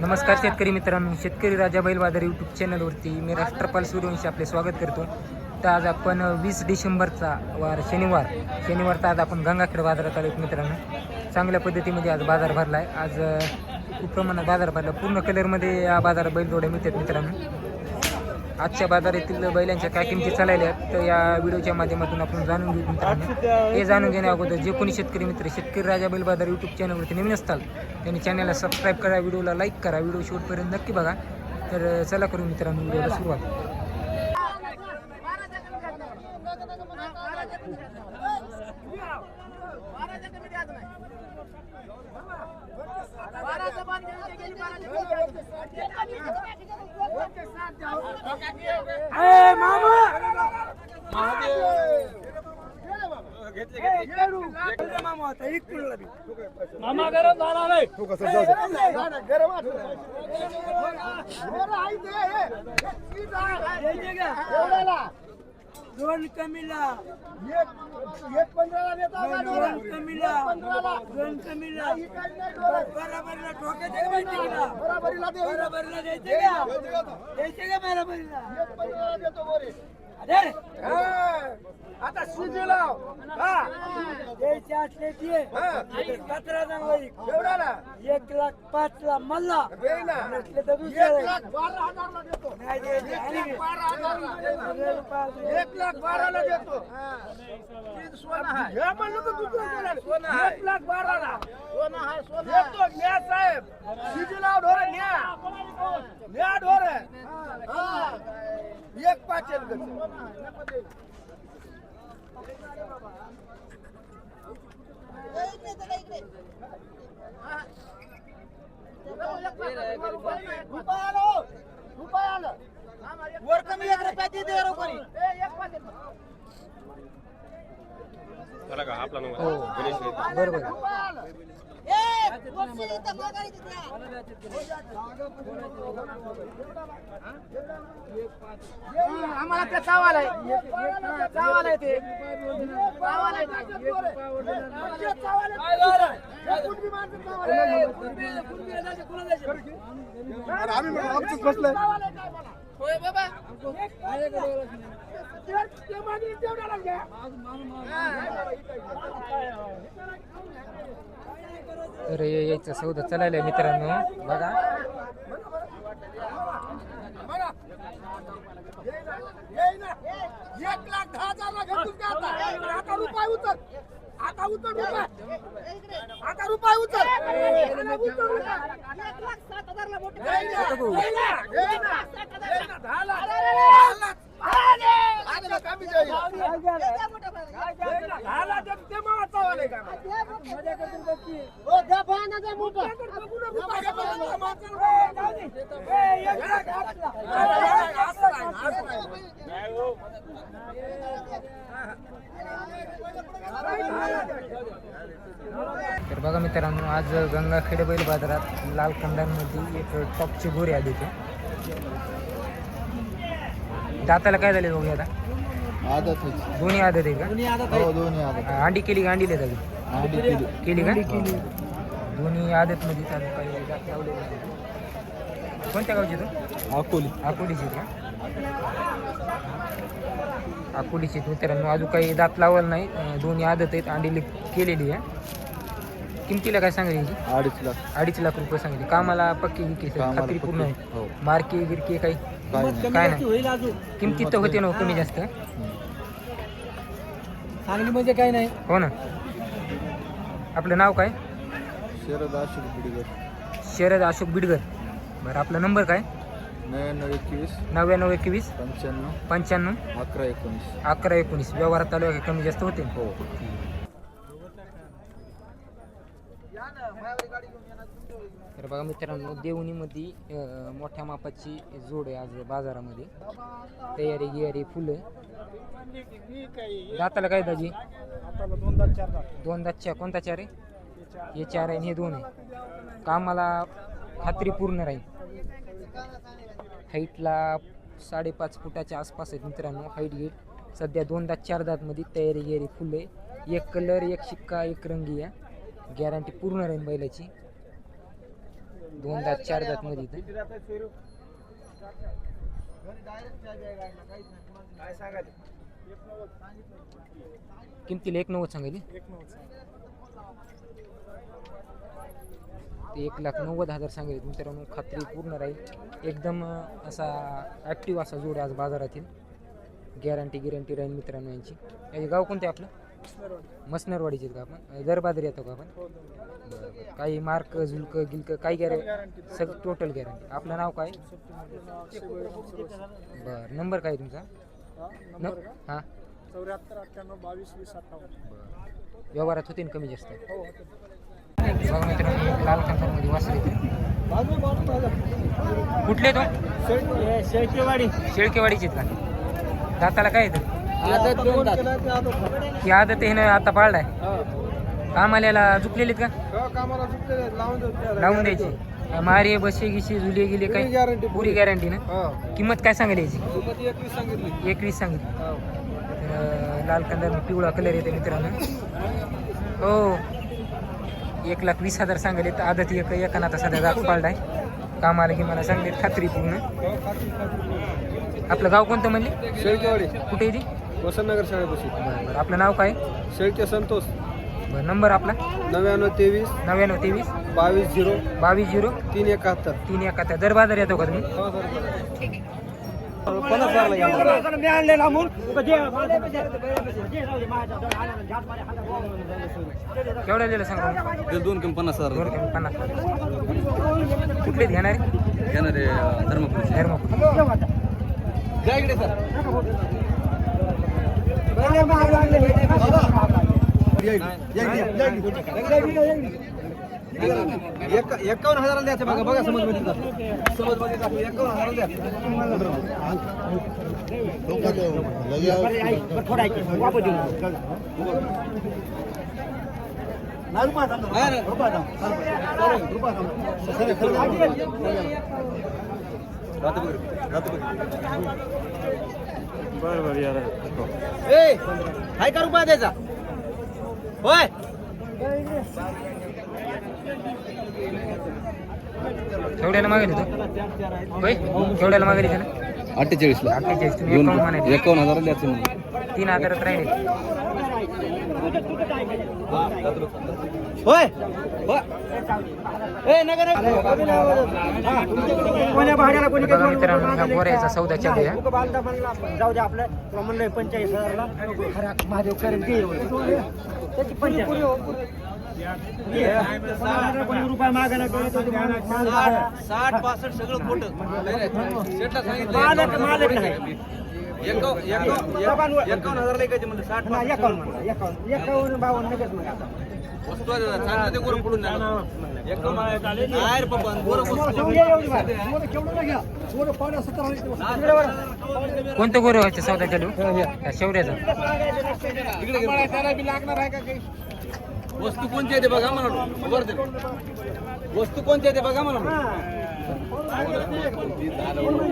नमस्कार शेतकरी मित्रांनो शेतकरी राजा बैल बाजार यूट्यूब चॅनलवरती मी राष्ट्रपाल सूर्यवंशी आपले स्वागत करतो. तर आज आपण वीस डिसेंबरचा वार शनिवार. शनिवारचा आज आपण गंगाखेड बाजारात आलो मित्रांनो. चांगल्या पद्धतीमध्ये आज बाजार भरला आहे आज खूप प्रमाणात बाजार भरला. पूर्ण कलरमध्ये या बाजारात बैलजोड्या मिळतात मित्रांनो. आजच्या बाजारातील बैलांच्या काय किमती चालायल्या आहेत तर या व्हिडिओच्या माध्यमातून आपण जाणून घेऊ मित्रांनो. हे जाणून घेण्या अगोदर जे कोणी शेतकरी मित्र शेतकरी राजा बैल बाजार यूट्यूब चॅनलवरती नवीन असताल त्यांनी चॅनलला सबस्क्राईब करा व्हिडिओला लाईक करा. व्हिडिओ शेवटपर्यंत नक्की बघा. तर चला करू मित्रांनो व्हिडिओला सुरुवात. मामा! गरम झाला नाही दोन कमीला. दोन कमीला. दोन कमीला. बराबरीला ठोकायचे का माहिती का बराबरीला द्यायचे का? द्यायचे का बराबरीला? अरे आता शिजी लाव. हा. द्यायचे असले ते सतरा जानेवारी एवढ्याला? एक लाख पाच ला मल्ला नसले तर देतो. नाही द्यायचे. एक लाख बाराला देतो. सोनं म्हणलं तर दुसरं. एक लाख बाराला सोनं आहे सोनं देतो न्या साहेब शिजी लाव ढोरे न्या न्या ढोरे हा. एक पाचेल गं. रुपये आलो रुपये आलं वर कमी एक रुपया दे का आपला नंबर हो. गणेश बरोबर आम्हाला ते चावाल आहे चावाल आहे ते चावाल आहे ते. हे तेवढ्याला घ्या. तर यायचं सौदा चालायला मित्रांनो बघा. एक लाख दहा? आता रुपये उचल आता उचल रुपये आता रुपये उचल बघा मित्रांनो आज गंगाखेड बैल बाजारात लाल कंदांमध्ये एक टॉपची गोरी आली होती. दाताला काय झाले बघूया आता? आदतच दोन्ही आदत आहे का? हो दोन्ही आदत अंडी केली का? अंडी केली. केली का? दोन्ही आदत मध्ये. कोणत्या गावची तू? अकोली. अकोलीची का? अकोलीची. मित्रांनो अजून काही दात लावलं नाही. दोन्ही आदत आहेत. अंडी केलेली आहे. किमतीला काय सांगेल याची? अडीच लाख. अडीच लाख रुपये सांगितले कामाला पक्की विकी कामाला खात्री पूर्ण पक्की. आहे. हो. मार्के गिरके काही? काय नाही. काय नाही. होईल अजून. किमतीत तर होते ना हो, कमी जास्त. चांगली म्हणजे काय नाही. हो ना. आपलं नाव काय? शरद अशोक बिडगर. शरद अशोक बिडगर. बरं आपला नंबर काय? नव्याण्णव एकवीस. नव्याण्णव एकवीस. पंच्याण्णव. पंच्याण्णव. अकरा एकोणीस. अकरा एकोणीस. व्यवहारात चालू आहे का? कमी जास्त होते? हो. तर बघा मित्रांनो देवणीमध्ये मोठ्या मापाची जोड आहे आज बाजारामध्ये. तयारी गियारी फुलं दाताला काय दाजी? दोन दातच्या कोणता चार आहे? हे चार आहे आणि हे दोन आहे. कामाला खात्री पूर्ण राहील. हाईटला साडेपाच फुटाच्या आसपास आहेत मित्रांनो हाईट गेट. सध्या दोन दात चार दातमध्ये तयारी गियारी फुलं आहे. एक कलर एक शिक्का एक रंगी आहे गॅरंटी पूर्ण राहील बैलाची. दोन दात चार दात मध्ये इथं. किमतीला एक नव्वद सांगायली. ते एक लाख नव्वद हजार सांगितले मित्रांनो खात्री पूर्ण राहील. एकदम असा ॲक्टिव्ह असा जोड आहे आज बाजारातील. गॅरंटी गिरंटी राहील मित्रांनो यांची. याचे गाव कोणते आपलं? मसनरवाडीचे का आपण? दर बाजार येतो का आपण? बरं, बरं. काही मार्क झुलक गिलक काही गॅरे सगळं टोटल गॅरंटी आपलं नाव काय? बरं नंबर काय तुमचा? न हां. चौऱ्याहत्तर अठ्ठ्याण्णव बावीस वीस अठ्ठावन्न बरं. व्यवहारात होते ना कमी जास्त? बघा मित्रांनो लाल कलरमध्ये वासरे. कुठले तो? शेळकेवाडी. शेळकेवाडीचे का? दाताला काय येतं? ही आदत आहे ना आता पाळलाय. कामाल्याला झुकलेले का? कामाला सुटले लावून देऊ लावून द्यायची. मारे बसे गिशी झुले गेले काय? guarantee, पुरी गॅरंटी ना? हा. किंमत काय सांगेल याची? एकवीस सांगितली. एकवीस सांगितली. हा. तर लाल कलर पिवळा कलर येते मित्रांनो. हो. एक लाख वीस हजार सांगेल तर आदत एक एकानं आता सध्या दाख पाळलाय. कामाला की मला सांगेल खात्री पूर्ण. हो, खात्री, खात्री. आपलं गाव कोणतं म्हणले? कुठे आहे ती? वसंतनगर शाळेपाशी. बरं बरं. आपलं नाव काय? शेळके संतोष. बरं नंबर आपला? नव्याण्णव तेवीस. नव्याण्णव तेवीस. बावीस झिरो. बावीस झिरो. तीन एकाहत्तर. तीन एकाहत्तर. दर बाजार येतो का तुम्ही? हो सर केवढ्या दिलं सांगा दोन किंमत पन्नास हजार दोन किलो पन्नास कुठले घेणार? आहे येणार आहे धर्मपुरी. धर्मपुरी द्या इकडे सर. एकावन्न हजाराला द्यायचं बघा बघा समजमध्ये समजमध्ये एकावन्न हजाराला द्या. ए हाय का रुपया द्यायचा होय. केवढ्याला मागेल तू? होय? केवढ्याला मागेल त्याला अठ्ठेचाळीस तुम्ही दोन एकावन्न म्हणायचे. एकावन्न हजार द्यायचं म्हणून. तीन हजारात राहिले. होय. मित्रांनो सौदा चालू आहे जाऊ दे आपलं. हजारला. महादेव करेल त्याची रुपये मागायला साठ पासष्ट सगळं खोटं. मालक मालक नाही. सांगितलं एकावन्न हजार म्हणलं साठ नाही, एकावन्न एकावन्न. एकावन्न बावन्न आता. कोणतं गोरं व्हायचं? चालू? त्या शेवड्याचा. वस्तू कोणती आहे ते बघा म्हणा वर दे. वस्तू कोणती आहे ते बघा म्हणा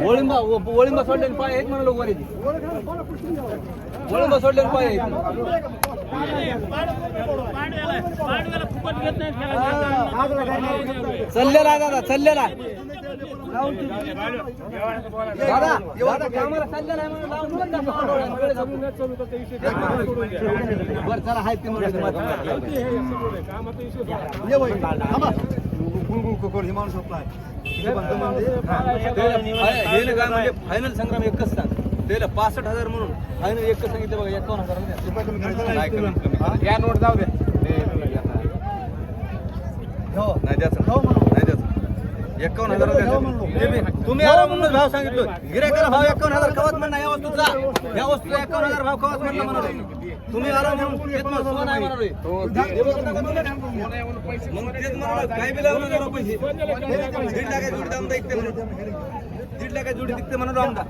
ओळिंबा ओळिंबा सोडलेले पाय आहेत म्हणा वर येते ओळिंबा सोडलेले पाय आहेत. चाललेला आहे दादा चाललेला दादा दादा कामाला चाललेला आहे म्हणून लावून बरं चला हाय ते म्हणून फायनल संग्राम एकच सांग. त्याला पासष्ट हजार म्हणून. फायनल एकच सांगितलं बघा एकावन्न हजार या नोट जाऊ द्या नाही द्यायचं. नाही द्यायचं. एकावन्न हजार. तुम्ही आला म्हणून भाव सांगितलं. गिरायकाला भाव एकावन्न हजार कवच म्हणणार या वस्तूचा. या एकावन्न हजार भाव कवच म्हणलं तुम्ही आला म्हणून नाही हे. मग तेच म्हणाले काय बी लावून नका पैसे. दीड लाखाची जोडी म्हणून. दीड लाखाची जोडी तिकते म्हणून आमदा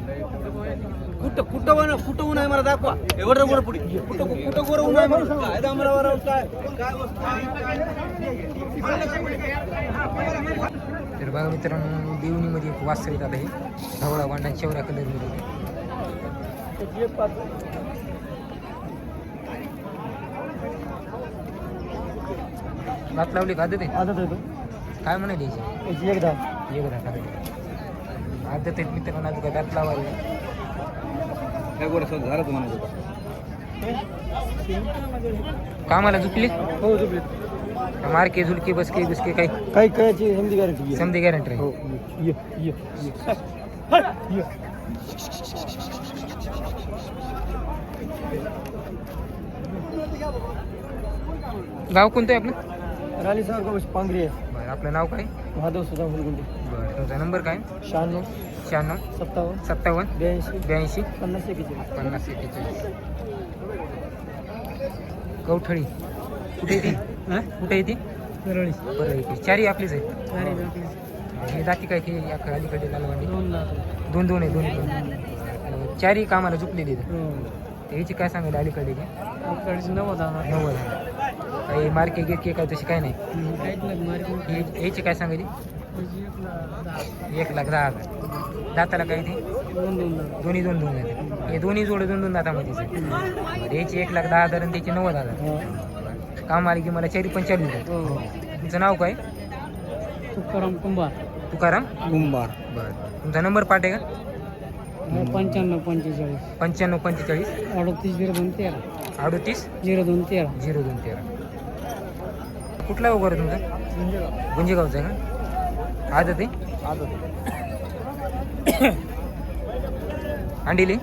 कुठं कुठं वन कुठं ऊन आहे मला दाखवा. एवढं गोर पुढे. कुठं कुठं गोर ऊन आहे म्हणून काय दामरावर काय तर बघा मित्रांनो देवणीमध्ये एक वासर येत आता हे धवळा वांडा शेवऱ्या कलरमध्ये भात लावली का ते आदत आहे तो. काय म्हणाली याची? याची एकदा. एक दहा अर्ध ते मित्रांनो तुका दात लावायला. काय गोड असं झालं तुम्हाला कामाला झुकली? हो झोपले मार्के झुलके बसके बिसके काही? काही कळायची समजी गॅरंटी समधी गॅरंटी हो राहील ये ये ये. गाव कोणतं आहे आपलं? राणी सागर पांगरी आहे. आपलं नाव काय? महादेव सुद्धा मुलगुंडी बरं तुमचा नंबर काय? शहाण्णव. शहाण्णव सत्तावन्न सत्तावन्न ब्याऐंशी ब्याऐंशी पन्नास एकेचाळीस पन्नास एकेचाळीस कवठळी कुठे येते कुठे येते परळी. येते चारही आपलीच आहेत. हे जाती काय की या अलीकडे लालवांडी? दोन दोन आहे दोन दोन. चारही कामाला झुकलेली आहेत. त्याची काय सांगायला अलीकडे नव्वद नव्वद काही मार्के गिरके काय तशी काय नाही. हे- याची काय सांगायची? एक लाख दहा हजार. दाताला काय ते दोन्ही दोन दोन हे दोन्ही जोड दोन दोन बरं, याची एक लाख दहा हजार आणि त्याची नव्वद हजार. काम आले की मला चारी पण चालू तुमचं नाव काय? तुकाराम कुंभार. तुकाराम? कुंभार. बरं. तुमचा नंबर पाठ आहे का? पंच्याण्णव पंचेचाळीस. पंच्याण्णव पंचेचाळीस. अडतीस झिरो दोन तेरा. अडतीस? झिरो दोन तेरा. झिरो दोन तेरा. कुठला वगैरे तुमचा? गुंजेगावचा आहे का? आदत आहे अंडिली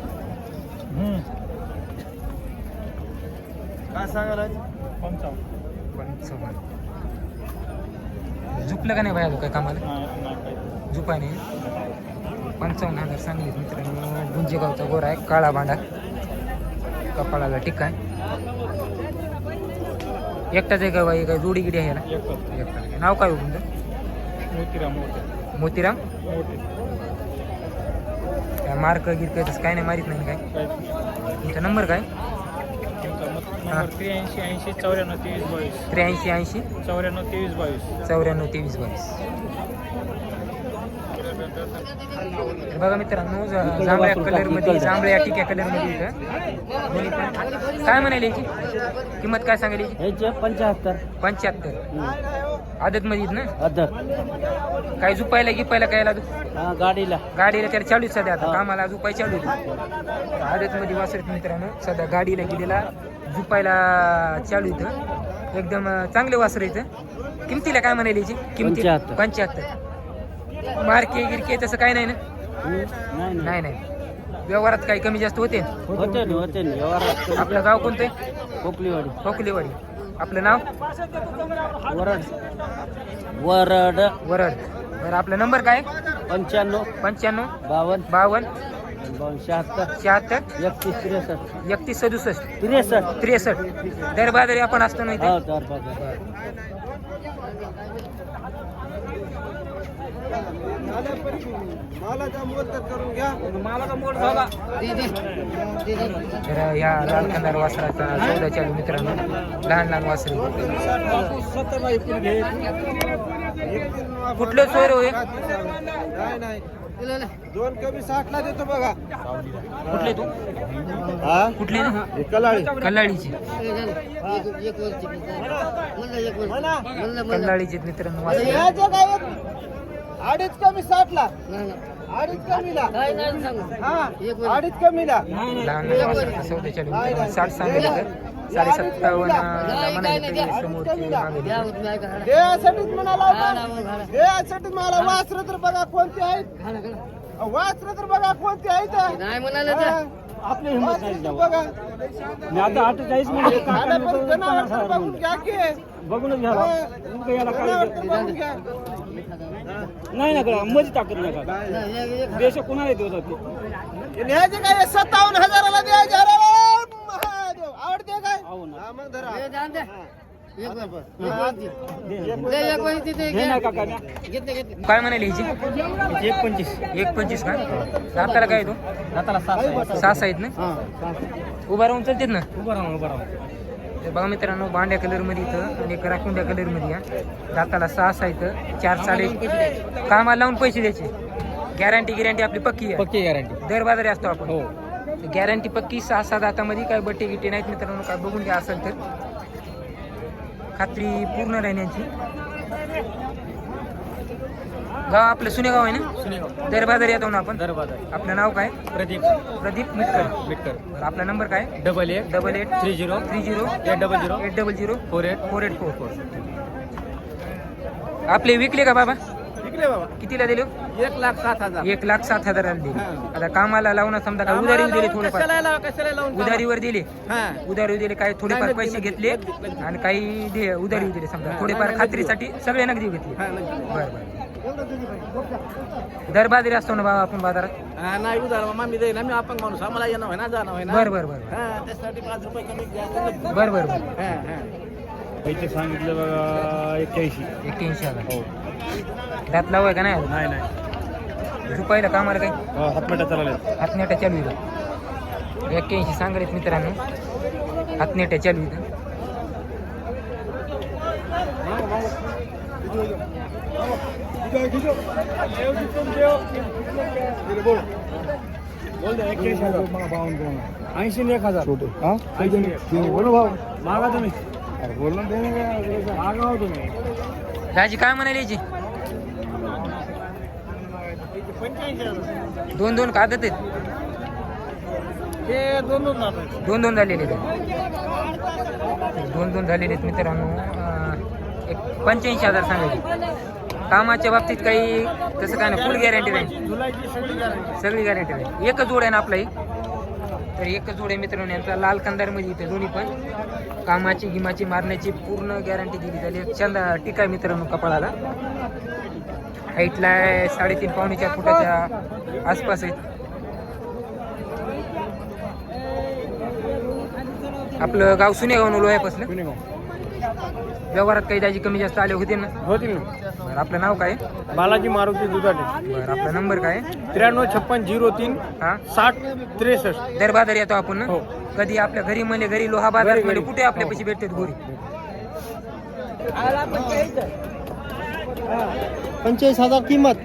काय सांगायला पंचावन्न झुपलं का नाही बाया काय कामाला झुपा नाही पंचावन्न हजार सांगलीत मित्रांनो गुंजेगावचा गोरा आहे काळा भांडा कपाळाला टिक्का आहे एकटाच आहे का बाई काय जोडी गिडी आहे ना एकटा. नाव काय तुमचं मोतीराम काय मार्क गिरक तसं काय नाही मारित नाही काय? तुमचा नंबर काय. त्र्याऐंशी ऐंशी चौऱ्याण्णव तेवीस बावीस. त्र्याऐंशी ऐंशी? चौऱ्याण्णव तेवीस बावीस. चौऱ्याण्णव तेवीस बावीस. बघा मित्रांनो जांभळ्या कलरमध्ये जांभळ्या टिक्या कलरमध्ये इथं दोन्ही पण काय म्हणाली याची? किंमत काय याचे? पंच्याहत्तर. पंच्याहत्तर आदत मध्ये ना? काय झुपायला गिपायला काय लागू गाडीला. गाडीला त्याला चालू सध्या आता. कामाला झुपाय चालू आदत मध्ये वासरत मित्रांनो सध्या गाडीला गेलेला झुपायला चालू इथं एकदम चांगले वासर इथं किमतीला काय म्हणाली याची? किमती? पंच्याहत्तर. मार्के गिरके तसं काय नाही ना? नाही नाही. व्यवहारात काही कमी जास्त होते? आपलं गाव कोणतं खोकलीवाडी खोकलेवाडी आपलं नाव? वरड. वरड. वरड. बरं आपला नंबर काय? पंच्याण्णव. पंच्याण्णव. बावन्न. बावन्न. बावन्न शहात्तर. शहात्तर. एकतीस त्रेसष्ट. एकतीस सदुसष्ट. त्रेसष्ट. त्रेसष्ट. दर बाजारी आपण असतो ना हो तर या लाल कंदार वासराचा सौदा चालू मित्रांनो. लहान लहान वासरे. कुठलं चोर होय दोन कमी साठ ला देतो बघा. कुठले तू? हा? कुठले? ना कलाळी. कल्लाळीचे कल्लाळीचे मित्रांनो वासरे. अडीच कमी साठ ला अडीच कमी ला हा अडीच कमी ला लहान लहान वासराचा सौदा चालू मित्रांनो साठ सांगितलं साडे सत्तावन्न म्हणाला मला वासर तर बघा कोणते आहेत. वासर तर बघा कोणते आहेत. नाही म्हणाले. आपली हिंमत बघा. मी आता अठ्ठेचाळीस बघून घ्या की. बघूनच हा. घ्या. नाही ना करा मध्ये टाकत नका देश कुणाला देऊ जाते? न्यायचे काय सत्तावन्न हजाराला द्यायचे अरे महादेव. आवडते काय? हो ना. हा, मग धरा. हा. हे. काय म्हणाले ह्याची एक पंचवीस. एक पंचवीस का? दाताला काय तू? दाताला सात सहा आहेत ना? उभा राहून चालतेत ना? उभं राहा उभं राहा तर बघा मित्रांनो बांड्या कलरमध्ये इथं आणि एक राखुंड्या कलरमध्ये या. दाताला सहा सहा इथं चार साडे कामाला लावून पैसे द्यायचे? गॅरंटी गिरंटी आपली पक्की आहे. पक्की गॅरंटी दर बाजारी असतो आपण. हो. गॅरंटी पक्की सहा सहा दातामध्ये काय बट्टे गिट्टे नाहीत मित्रांनो काय बघून घ्या असेल तर. खात्री पूर्ण राहण्याची. गाव आपलं सुनेगाव आहे ना? सुनेगाव. दर बाजार येतो ना आपण? दरबाद आपलं नाव काय? प्रदीप प्रदीप मिटकर. बरं, आपला नंबर काय? डबल एक double eight three zero three zero eight double zero eight double zero four eight four eight four. Four. आपले विकले का बाबा? विकले बाबा. कितीला दिले? एक लाख सात हजार. एक लाख सात हजाराला दिले. आता कामाला लावून समजा का उधारी दिले थोडेफार? उधारीवर दिले. उधारी दिले काही थोडेफार पैसे घेतले. आणि काही उधारी दिले समजा. थोडेफार खात्रीसाठी सगळे नगदी घेतले. बरं बरं. दर बाजारी असतो ना बाबा आपण बाजारात? हा, नाही उधार मग मी देईन आम्ही अपंग माणूस आम्हाला येणं होय ना जाणं होय ना बरं बरं बरं. हा त्यासाठी पाच रुपये कमी द्यायचं नगदी. बरं बरं बरं. हा, हा. पैसे सांगितलं बघा एक्क्याऐंशी. एक्क्याऐंशी हजार. दात लावाय का नाही? नाही नाही. रुपयाला कामाला काही? हातमटा चालले हातनेटा चालू इथं एक्क्याऐंशी सांगलेत मित्रांनो. हातनेटा चालू इथं ऐंशी एक हजार. बोल भाऊ. मागा तुम्ही. बोल ना मागा हो तुम्ही. दाजी काय म्हणाले याची? दोन दोन कागद आहेत हे दोन दोन झालेले आहेत. दोन दोन झालेले आहेत मित्रांनो. एक पंच्याऐंशी हजार सांगायचे. कामाच्या बाबतीत काही तसं काय नाही. फुल गॅरंटी नाही सगळी गॅरंटी आहे. एकच जोड आहे ना आपलाही तर एकच जोड आहे मित्रांनो यांचा लाल कंदारमध्ये म्हणजे इथे दोन्ही पण. कामाची गिमाची मारण्याची पूर्ण गॅरंटी दिली झाली छंद टीका आहे मित्रांनो कपाळाला. हाईटला आहे साडेतीन पावणेच्या फुटाच्या आसपास आहेत आपलं गाव सुनेगाव लोह्यापासलं व्यवहारात काही दाजी कमी जास्त आले होते ना? होतील ना. बरं आपलं नाव काय? बालाजी मारुती दुधाटे. बरं आपला नंबर काय? त्र्याण्णव छप्पन झिरो तीन हा? साठ त्रेसष्ट. दर बाजार येतो आपण ना? हो. कधी आपल्या घरी म्हणले घरी लोहा बाजार घरी. कुठे आपल्या पैसे भेटतात घरी? पंचेचाळीस हजार किंमत.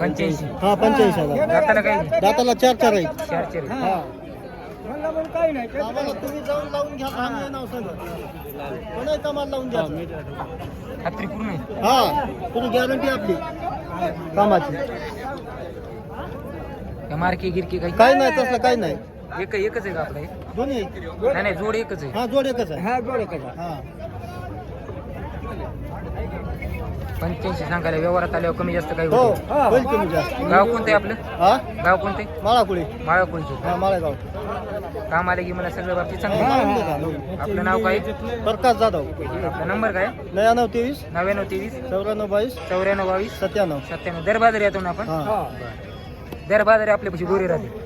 पंच्याऐंशी हा पंचेचाळीस हजार. दाताला काय दाताला चार चार आहे चार चार आम्हाला तुम्ही जाऊन लावून घ्या आम्ही कामाला लावून द्या. खात्री पूर्ण आहे. हा तुझी गॅरंटी आपली. कामाची. मार्के गिरकी काही काही नाही तसलं काही नाही. एक एकच आहे का आपला हे? दोन्ही. नाही नाही जोड एकच आहे. हा जोड एकच आहे. हा जोड एकच हा. पंच्याऐंशी सांगायला व्यवहारात आल्यावर कमी जास्त काही हो. होईल कमी जास्त. गाव कोणतं आहे आपलं? हा? गाव कोणते माळाकुळी. माळाकोळीचे. हा माळेगाव. काम आले की मला सगळं बाबतीत चांगलं हा. आपलं नाव काय? प्रकाश जाधव. आपला नंबर काय? नव्याण्णव तेवीस. नव्याण्णव तेवीस. चौऱ्याण्णव बावीस. चौऱ्याण्णव बावीस. सत्त्याण्णव. सत्त्याण्णव. दर बाजार येतो ना आपण? हा. दर बाजार आपल्यापाशी गोरी राहते.